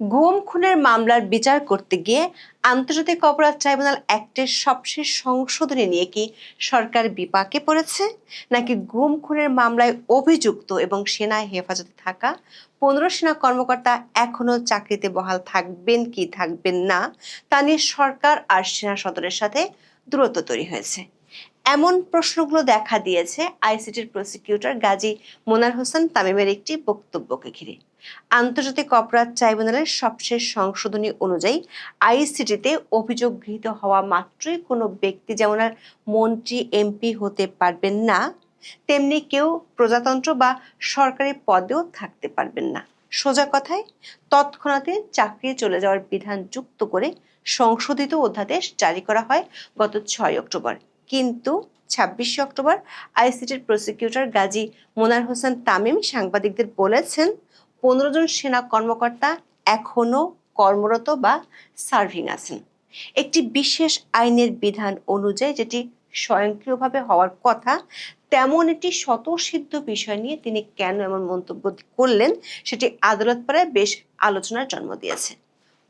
গুম খুনের মামলার বিচার করতে গিয়ে আন্তর্জাতিক অপরাধ ট্রাইব্যুনাল অ্যাক্টের সবশেষ সংশোধনী নিয়ে কি সরকার বিপাকে পড়েছে? নাকি গুম খুনের মামলায় অভিযুক্ত এবং সেনা হেফাজতে থাকা পনেরো সেনা কর্মকর্তা এখনও চাকরিতে বহাল থাকবেন কি থাকবেন না, তা নিয়ে সরকার আর সেনা সদরের সাথে দূরত্ব তৈরি হয়েছে। এমন প্রশ্নগুলো দেখা দিয়েছে আইসিটির প্রসিকিউটর গাজী মোনার হোসেন তামিমের একটি বক্তব্যকে ঘিরে। আন্তর্জাতিক অপরাধ ট্রাইব্যুনালের সবশেষ সংশোধনী অনুযায়ী আইসিটিতে অভিযোগ গৃহীত হওয়া মাত্রই কোনো ব্যক্তি যেমন আর মন্ত্রী, এমপি হতে পারবেন না, তেমনি কেউ প্রজাতন্ত্র বা সরকারি পদেও থাকতে পারবেন না। সোজা কথায়, তৎক্ষণাতে চাকরি চলে যাওয়ার বিধান যুক্ত করে সংশোধিত অধ্যাদেশ জারি করা হয় গত ছয় অক্টোবর। কিন্তু ছাব্বিশে অক্টোবর আইসিটির প্রসিকিউটর গাজী মোনার হোসেন তামিম সাংবাদিকদের বলেছেন পনেরো জন সেনা কর্মকর্তা এখনও কর্মরত বা সার্ভিং আছেন। একটি বিশেষ আইনের বিধান অনুযায়ী যেটি স্বয়ংক্রিয়ভাবে হওয়ার কথা, তেমন একটি স্বতঃসিদ্ধ বিষয় নিয়ে তিনি কেন এমন মন্তব্য করলেন সেটি আদালত পাড়ায় বেশ আলোচনার জন্ম দিয়েছে।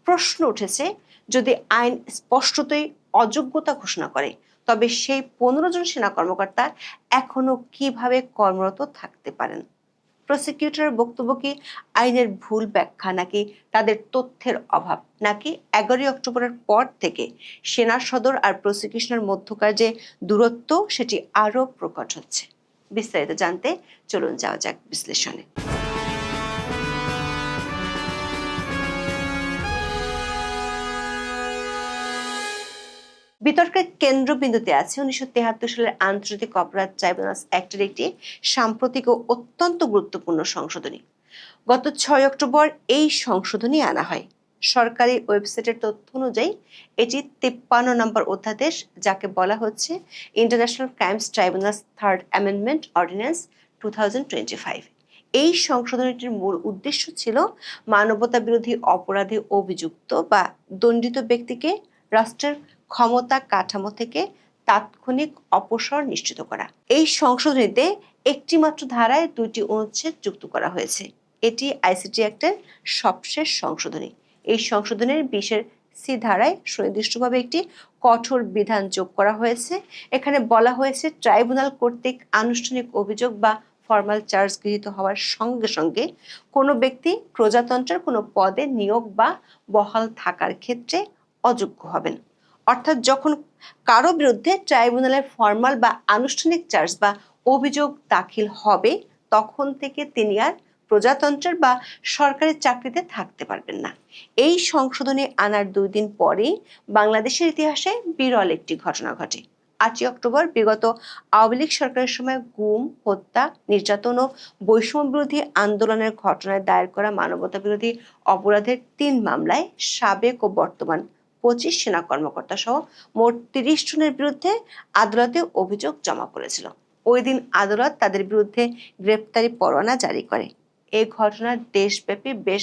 প্রশ্ন উঠেছে, যদি আইন স্পষ্টতই অযোগ্যতা ঘোষণা করে, তবে সেই পনেরো জন সেনা কর্মকর্তা এখনও কীভাবে কর্মরত থাকতে পারেন? প্রসিকিউটরের বক্তব্য কি? আইনের ভুল ব্যাখ্যা নাকি? তাদের তথ্যের অভাব নাকি? এগারোই অক্টোবরের পর থেকে সেনা সদর আর প্রসিকিউশনের মধ্যকার যে দূরত্ব, সেটি আরও প্রকট হচ্ছে। বিস্তারিত জানতে চলুন, যাওয়া যাক বিশ্লেষণে। বিতর্কের কেন্দ্রবিন্দুতে আছে উনিশশো সালের আন্তর্জাতিক অপরাধ ট্রাইব্যুনালস অ্যাক্টের একটি সাম্প্রতিক ও অত্যন্ত গুরুত্বপূর্ণ সংশোধনী। গত ছয় অক্টোবর এই সংশোধনী আনা হয়। সরকারি ওয়েবসাইটের তথ্য অনুযায়ী, এটি তিপ্পান্ন নম্বর অধ্যাদেশ, যাকে বলা হচ্ছে international crimes tribunals third amendment ordinance two এই সংশোধনীটির মূল উদ্দেশ্য ছিল মানবতা বিরোধী অপরাধে অভিযুক্ত বা দণ্ডিত ব্যক্তিকে রাষ্ট্রের ক্ষমতা কাঠামো থেকে তাৎক্ষণিক অপসর নিশ্চিত করা। এই সংশোধনীতে একটি মাত্র ধারায় দুইটি অনুচ্ছেদ যুক্ত করা হয়েছে। এটি আইসিটি অ্যাক্টের সবশেষ সংশোধনী। এই সংশোধনের বিশের সি ধারায় সুনির্দিষ্টভাবে একটি কঠোর বিধান যোগ করা হয়েছে। এখানে বলা হয়েছে, ট্রাইব্যুনাল কর্তৃক আনুষ্ঠানিক অভিযোগ বা ফর্মাল চার্জ গৃহীত হওয়ার সঙ্গে সঙ্গে কোনো ব্যক্তি প্রজাতন্ত্রের কোনো পদে নিয়োগ বা বহাল থাকার ক্ষেত্রে অযোগ্য হবেন। অর্থাৎ যখন কারও বিরুদ্ধে ট্রাইব্যুনালের ফর্মাল বা আনুষ্ঠানিক চার্জ বা অভিযোগ দাখিল হবে, তখন থেকে তিনি আর প্রজাতন্ত্রের বা সরকারি চাকরিতে থাকতে পারবেন না। এই সংশোধনী আনার দুই দিন পরেই বাংলাদেশের ইতিহাসে বিরল একটি ঘটনা ঘটে। আটই অক্টোবর বিগত আওয়ামী লীগ সরকারের সময় গুম, হত্যা, নির্যাতন ও বৈষম্য বিরোধী আন্দোলনের ঘটনায় দায়ের করা মানবতা বিরোধী অপরাধের তিন মামলায় সাবেক ও বর্তমান পঁচিশ সেনা কর্মকর্তা সহ মোট তিরিশ জনের বিরুদ্ধে আদালতে অভিযোগ জমা করেছিল। ওই দিন আদালত তাদের বিরুদ্ধে গ্রেপ্তারি পরোয়ানা জারি করে। এই ঘটনা দেশব্যাপী বেশ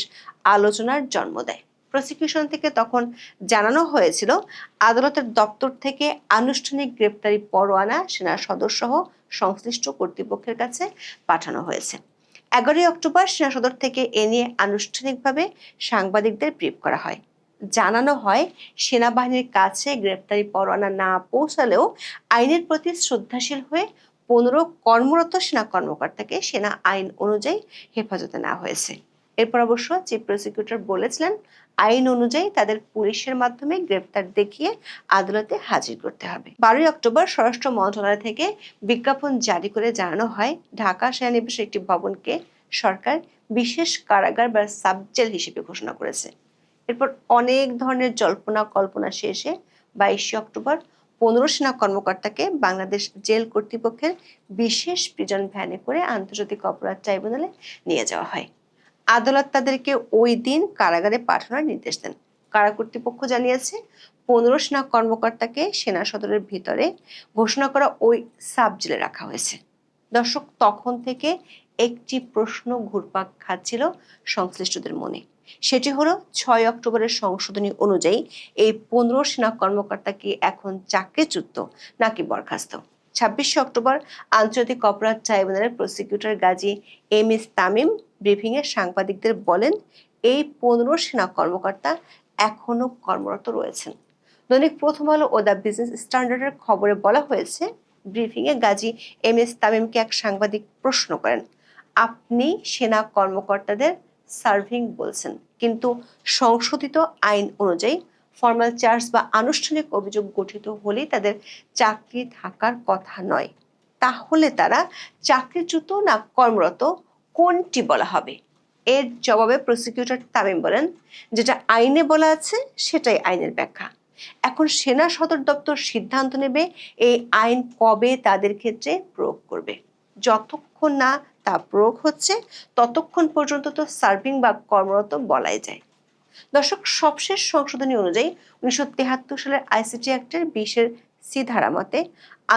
আলোচনার জন্ম দেয়। প্রসিকিউশন থেকে তখন জানানো হয়েছিল, আদালতের দপ্তর থেকে আনুষ্ঠানিক গ্রেপ্তারি পরোয়ানা সেনা সদস্য সংশ্লিষ্ট কর্তৃপক্ষের কাছে পাঠানো হয়েছে। এগারোই অক্টোবর সেনা সদর থেকে এ নিয়ে আনুষ্ঠানিকভাবে সাংবাদিকদের ব্রিফ করা হয়। জানানো হয়, সেনাবাহিনীর কাছে গ্রেপ্তারি পরোয়ানা না পৌঁছালেও আইনের প্রতি শ্রদ্ধাশীল হয়ে পনেরো কর্মরত সেনা কর্মকর্তাকে সেনা আইন অনুযায়ী হেফাজতে নেওয়া হয়েছে। এরপর অবশ্য চিফ প্রসিকিউটর বলেছিলেন, আইন অনুযায়ী তাদের পুলিশের মাধ্যমে গ্রেপ্তার দেখিয়ে আদালতে হাজির করতে হবে। বারোই অক্টোবর স্বরাষ্ট্র মন্ত্রণালয় থেকে বিজ্ঞাপন জারি করে জানানো হয়, ঢাকা সেনানিবাসের একটি ভবনকে সরকার বিশেষ কারাগার বা সাবজেল হিসেবে ঘোষণা করেছে। এরপর অনেক ধরনের জল্পনা কল্পনা শেষে বাইশে অক্টোবর পনেরো সেনা কর্মকর্তাকে বাংলাদেশ জেল কর্তৃপক্ষের বিশেষ প্রিজন ভ্যানে করে আন্তর্জাতিক অপরাধ ট্রাইব্যুনালে নিয়ে যাওয়া হয়। আদালত তাদেরকে ওই দিন কারাগারে পাঠানোর নির্দেশ দেন। কারা কর্তৃপক্ষ জানিয়েছে, পনেরো সেনা কর্মকর্তাকে সেনা সদরের ভিতরে ঘোষণা করা ওই সাব জেলে রাখা হয়েছে। দর্শক, তখন থেকে একটি প্রশ্ন ঘুরপাক খাচ্ছিল সংশ্লিষ্টদের মনে। সেটি হলো, ছয় অক্টোবরের সংশোধনী অনুযায়ী এই পনেরো সেনা কর্মকর্তা কি এখন চাকরিচ্যুত নাকি বরখাস্ত? ছাব্বিশে অক্টোবর আন্তর্জাতিক অপরাধ ট্রাইব্যুনালের prosecutor Gazi M S Tamim ব্রিফিংয়ে সাংবাদিকদের বলেন, এই পনেরো সেনা কর্মকর্তা এখনও কর্মরত রয়েছেন। দৈনিক প্রথম আলো ও দ্য বিজনেস স্ট্যান্ডার্ডের খবরে বলা হয়েছে, ব্রিফিংয়ে গাজী এম এস তামিমকে এক সাংবাদিক প্রশ্ন করেন। আপনি সেনা কর্মকর্তাদের সার্ভিং বলছেন। কিন্তু সংশোধিত আইন অনুযায়ী ফর্মাল চার্জ বা আনুষ্ঠানিক অভিযোগ গঠিত হলেই তাদের চাকরি থাকার কথা নয়। তাহলে তারা চাকরিচ্যুত না কর্মরত কোনটি বলা হবে? এর জবাবে প্রসিকিউটর তামিম বলেন, যেটা আইনে বলা আছে সেটাই আইনের ব্যাখ্যা। এখন সেনা সদর দপ্তর সিদ্ধান্ত নেবে এই আইন কবে তাদের ক্ষেত্রে প্রয়োগ করবে। যতক্ষণ না তা প্রয়োগ হচ্ছে ততক্ষণ পর্যন্ত তো সার্ভিং বা কর্মরত বলাই যায়। দর্শক, সবশেষ সংশোধনী অনুযায়ী উনিশশো তেহাত্তর সালের আইসিটি অ্যাক্টের বিশের সি ধারা মতে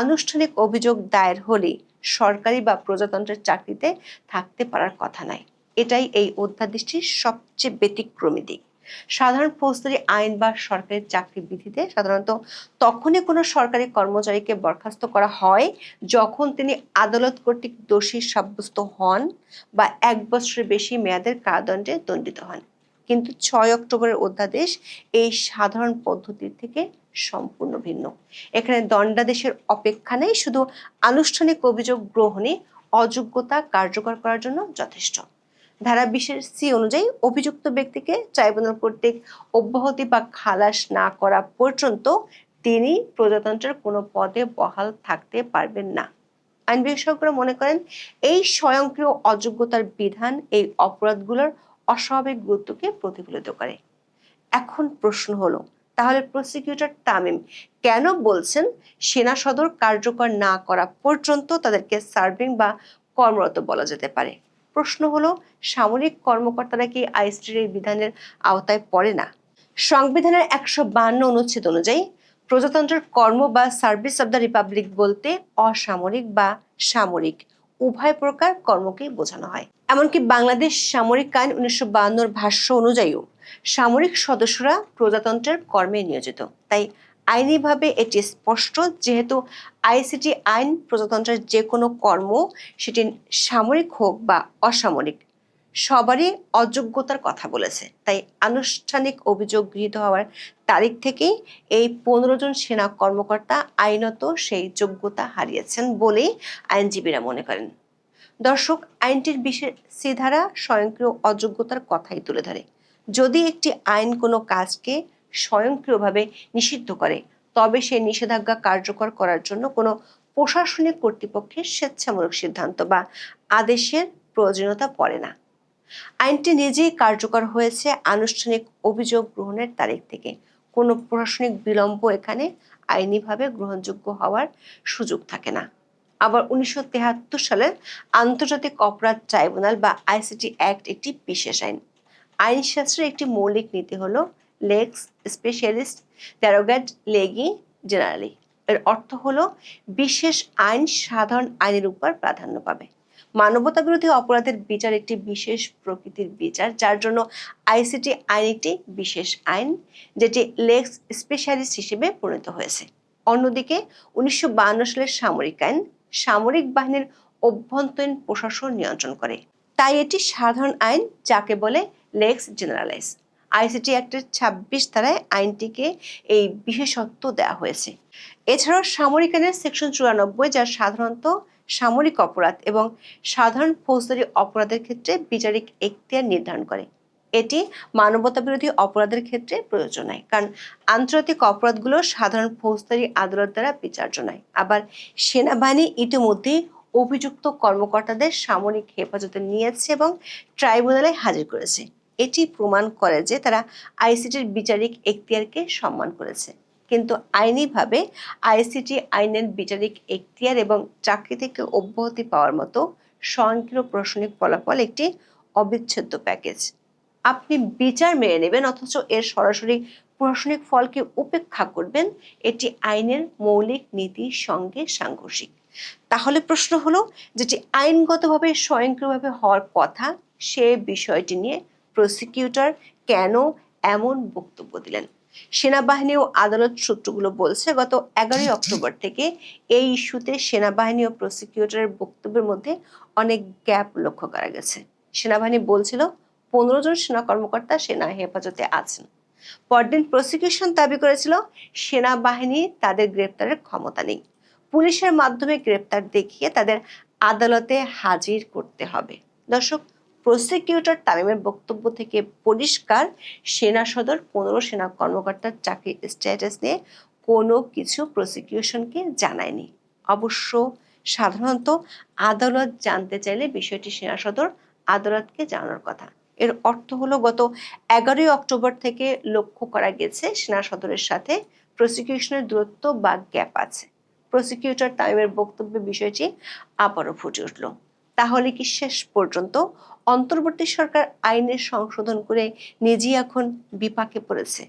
আনুষ্ঠানিক অভিযোগ দায়ের হলে সরকারি বা প্রজাতন্ত্রের চাকরিতে থাকতে পারার কথা নাই। এটাই এই অধ্যাদেশটির সবচেয়ে ব্যতিক্রমী দিক। সাধারণ ফৌজদারি আইন বা সরকারি চাকরি বিধিতে সাধারণত তখনই কোনো সরকারি কর্মচারীকে বরখাস্ত করা হয় যখন তিনি আদালত কর্তৃক দোষী সাব্যস্ত হন বা এক বছরের বেশি মেয়াদের কারাদণ্ডে দণ্ডিত হন। কিন্তু ছয় অক্টোবরের অধ্যাদেশ এই সাধারণ পদ্ধতির থেকে সম্পূর্ণ ভিন্ন। এখানে দণ্ডাদেশের অপেক্ষা নেই, শুধু আনুষ্ঠানিক অভিযোগ গ্রহণে অযোগ্যতা কার্যকর করার জন্য যথেষ্ট। ধারা বিশের সি অনুযায়ী অভিযুক্ত ব্যক্তিকে ট্রাইব্যুনাল কর্তৃক অব্যাহতি বা খালাস না করা পর্যন্ত তিনি প্রজাতন্ত্রের কোনো পদে বহাল থাকতে পারবেন না। আইন বিশেষজ্ঞরা মনে করেন, এই স্বয়ংক্রিয় অযোগ্যতার বিধান এই অপরাধগুলোর অস্বাভাবিক গুরুত্বকে প্রতিফলিত করে। এখন প্রশ্ন হলো, তাহলে প্রসিকিউটর তামিম কেন বলছেন সেনা সদর কার্যকর না করা পর্যন্ত তাদেরকে সার্ভিং বা কর্মরত বলা যেতে পারে? প্রশ্ন হলো, সামরিক কর্মকর্তারা কি আইসিটির বিধানের আওতায় পড়ে না? সংবিধানের একশো বান্ন অনুচ্ছেদ অনুযায়ী, প্রজাতন্ত্রের কর্ম বা সার্ভিস অব দ্য রিপাবলিক বলতে অসামরিক বা সামরিক, উভয় প্রকার কর্মকেই বোঝানো হয়। এমনকি বাংলাদেশ সামরিক আইন উনিশশো বাহান্নর ভাষ্য অনুযায়ীও, সামরিক সদস্যরা প্রজাতন্ত্রের কর্মে নিয়োজিত। তাই আইনিভাবে এটি স্পষ্ট, যেহেতু আইসিটি আইন প্রজাতন্ত্রের যে কোনো কর্ম, সেটি সামরিক হোক বা অসামরিক, সবারই অযোগ্যতার কথা বলেছে। তাই আনুষ্ঠানিক অভিযোগ গৃহীত হওয়ার তারিখ থেকেই এই পনেরো জন সেনা কর্মকর্তা আইনত সেই যোগ্যতা হারিয়েছেন বলেই আইনজীবীরা মনে করেন। দর্শক, আইনটির বিশেষ সি ধারা স্বয়ংক্রিয় অযোগ্যতার কথাই তুলে ধরে। যদি একটি আইন কোনো কাজকে স্বয়ংক্রিয়ভাবে নিষিদ্ধ করে। তবে সেই নিষেধাজ্ঞা কার্যকর করার জন্য কোনো প্রশাসনিক কর্তৃপক্ষের স্বেচ্ছামূলক সিদ্ধান্ত বা আদেশের প্রয়োজনীয়তা পড়ে না। আইনটি নিজেই কার্যকর হয়েছে আনুষ্ঠানিক অভিযোগ গ্রহণের তারিখ থেকে। কোনো প্রশাসনিক বিলম্ব এখানে আইনিভাবে গ্রহণযোগ্য হওয়ার সুযোগ থাকে না। আবার উনিশশো সালের আন্তর্জাতিক অপরাধ ট্রাইব্যুনাল বা আইসিটি অ্যাক্ট একটি বিশেষ আইন। আইনশাস্ত্রের একটি মৌলিক নীতি হলো লেক্স স্পেশালিস্ট ডেরোগেট লেগি জেনারেলি এর অর্থ হলো বিশেষ আইন সাধারণ আইনের উপর প্রাধান্য পাবে। মানবতা বিরোধী অপরাধের বিচার একটি বিশেষ প্রকৃতির বিচার, যার জন্য আইসিটি আইন একটি বিশেষ আইন, যেটি লেক্স স্পেশালিস্ট হিসেবে পরিণত হয়েছে। অন্যদিকে, উনিশশো সালের সামরিক আইন সামরিক বাহিনীর অভ্যন্তরীণ প্রশাসন নিয়ন্ত্রণ করে। তাই এটি সাধারণ আইন, যাকে বলে লেক্স জেনারেলাইজ আইসিটি অ্যাক্টের ছাব্বিশ ধারায় আইনটিকে এই বিশেষত্ব দেওয়া হয়েছে। এছাড়াও সামরিক আইনের সেকশন চুরানব্বই, যা সাধারণত সামরিক অপরাধ এবং সাধারণ ফৌজদারি অপরাধের ক্ষেত্রে বিচারিক এখতিয়ার নির্ধারণ করে। এটি মানবতা বিরোধী অপরাধের ক্ষেত্রে প্রয়োজন নয়, কারণ আন্তর্জাতিক অপরাধগুলো সাধারণ ফৌজদারি আদালত দ্বারা বিচার্য নয়। আবার সেনাবাহিনী ইতিমধ্যেই অভিযুক্ত কর্মকর্তাদের সামরিক হেফাজতে নিয়েছে এবং ট্রাইব্যুনালে হাজির করেছে। এটি প্রমাণ করে যে তারা আইসিটির বিচারিক এখতিয়ারকে সম্মান করেছে। কিন্তু আইনিভাবে আইসিটি আইনের বিচারিক এখতিয়ার এবং চাকরি থেকে অব্যাহতি পাওয়ার মতো স্বয়ংক্রিয় প্রশাসনিক ফলাফল একটি অবিচ্ছেদ্য প্যাকেজ। আপনি বিচার মেনে নেবেন অথচ এর সরাসরি প্রশাসনিক ফলকে উপেক্ষা করবেন? এটি আইনের মৌলিক নীতির সঙ্গে সাংঘর্ষিক। তাহলে প্রশ্ন হলো, যেটি আইনগতভাবে স্বয়ংক্রিয়ভাবে হওয়ার কথা, সে বিষয়টি নিয়ে প্রসিকিউটর কেন এমন বক্তব্য দিলেন? সেনাবাহিনী ও আদালত সূত্রগুলো বলছে, গত এগারোই অক্টোবর থেকে এই ইস্যুতে সেনাবাহিনী ও প্রসিকিউটরের বক্তব্যের মধ্যে অনেক গ্যাপ লক্ষ্য করা গেছে। সেনাবাহিনী বলছিল, পনেরো জন সেনা কর্মকর্তা সেনা হেফাজতে আছেন। পরদিন প্রসিকিউশন দাবি করেছিল, সেনাবাহিনী তাদের গ্রেপ্তারের ক্ষমতা নেই। পুলিশের মাধ্যমে গ্রেপ্তার দেখিয়ে তাদের আদালতে হাজির করতে হবে। দর্শক প্রসিকিউটর তামিমের বক্তব্য থেকে পরিষ্কার, সেনা সদর পনেরো সেনা কর্মকর্তার চাকরির স্ট্যাটাস নিয়ে কোনো কিছু প্রসিকিউশনকে জানায়নি। অবশ্য সাধারণত আদালত জানতে চাইলে বিষয়টি সেনা সদর আদালতকে জানানোর কথা। এর অর্থ হলো গত এগারোই অক্টোবর থেকে লক্ষ্য করা গেছে সেনা সদরের সাথে প্রসিকিউশনের দূরত্ব বা গ্যাপ আছে। প্রসিকিউটর তামিমের বক্তব্যে বিষয়টি আবারও ফুটে উঠল। তাহলে কি শেষ পর্যন্ত অন্তর্বর্তী সরকার আইনের সংশোধন করে নিজেই এখন বিপাকে পড়েছে?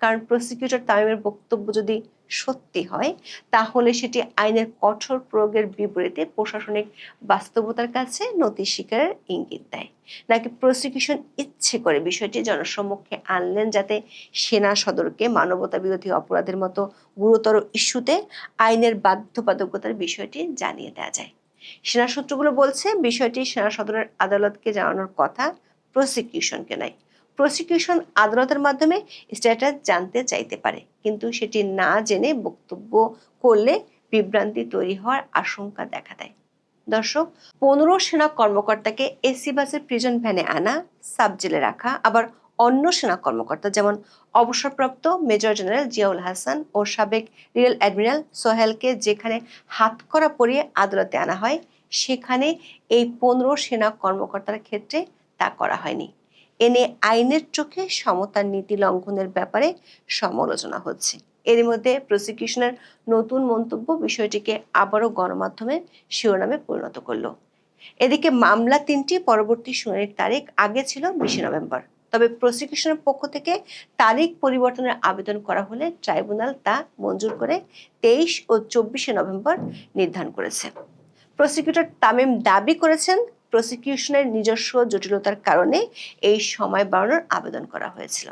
কারণ প্রসিকিউটর তামিমের বক্তব্য যদি সত্যি হয়, তাহলে সেটি আইনের কঠোর প্রয়োগের বিপরীতে প্রশাসনিক বাস্তবতার কাছে নথি স্বীকারের ইঙ্গিত দেয়। নাকি প্রসিকিউশন ইচ্ছে করে বিষয়টি জনসম্মুখে আনলেন যাতে সেনা সদরকে মানবতা বিরোধী অপরাধের মতো গুরুতর ইস্যুতে আইনের বাধ্যবাধকতার বিষয়টি জানিয়ে দেওয়া যায়? সেনা সূত্রগুলো বলছে, বিষয়টি সেনা সদরের আদালতকে জানানোর কথা প্রসিকিউশনকে নয় প্রসিকিউশন আদালতের মাধ্যমে স্ট্যাটাস জানতে চাইতে পারে, কিন্তু সেটি না জেনে বক্তব্য করলে বিভ্রান্তি তৈরি হওয়ার আশঙ্কা দেখা দেয়। দর্শক, পনেরো সেনা কর্মকর্তাকে এসি বাসের প্রিজন ভ্যানে আনা, সাব জেলে রাখা, আবার অন্য সেনা কর্মকর্তা, যেমন অবসরপ্রাপ্ত মেজর জেনারেল জিয়াউল হাসান ও সাবেক রিয়েল অ্যাডমিরাল সোহেলকে যেখানে হাতকড়া পরিয়ে আদালতে আনা হয়, সেখানে এই পনেরো সেনা কর্মকর্তার ক্ষেত্রে তা করা হয়নি। এনে আইনের চোখে সমতার নীতি লঙ্ঘনের ব্যাপারে সমালোচনা হচ্ছে। এর মধ্যে প্রসিকিউশনের নতুন মন্তব্য বিষয়টিকে আবারও গণমাধ্যমে শিরোনামে পরিণত করল। এদিকে মামলা তিনটি পরবর্তী শুনানির তারিখ আগে ছিল বিশে নভেম্বর। তবে প্রসিকিউশনের পক্ষ থেকে তারিখ পরিবর্তনের আবেদন করা হলে ট্রাইব্যুনাল তা মঞ্জুর করে তেইশ ও চব্বিশে নভেম্বর নির্ধারণ করেছে। প্রসিকিউটর তামিম দাবি করেছেন, প্রসিকিউশনের নিজস্ব জটিলতার কারণে এই সময় বাড়ানোর আবেদন করা হয়েছিল।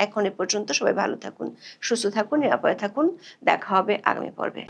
এখন এ পর্যন্ত সবাই ভালো থাকুন, সুস্থ থাকুন, নিরাপদে থাকুন। দেখা হবে আগামী পর্বে।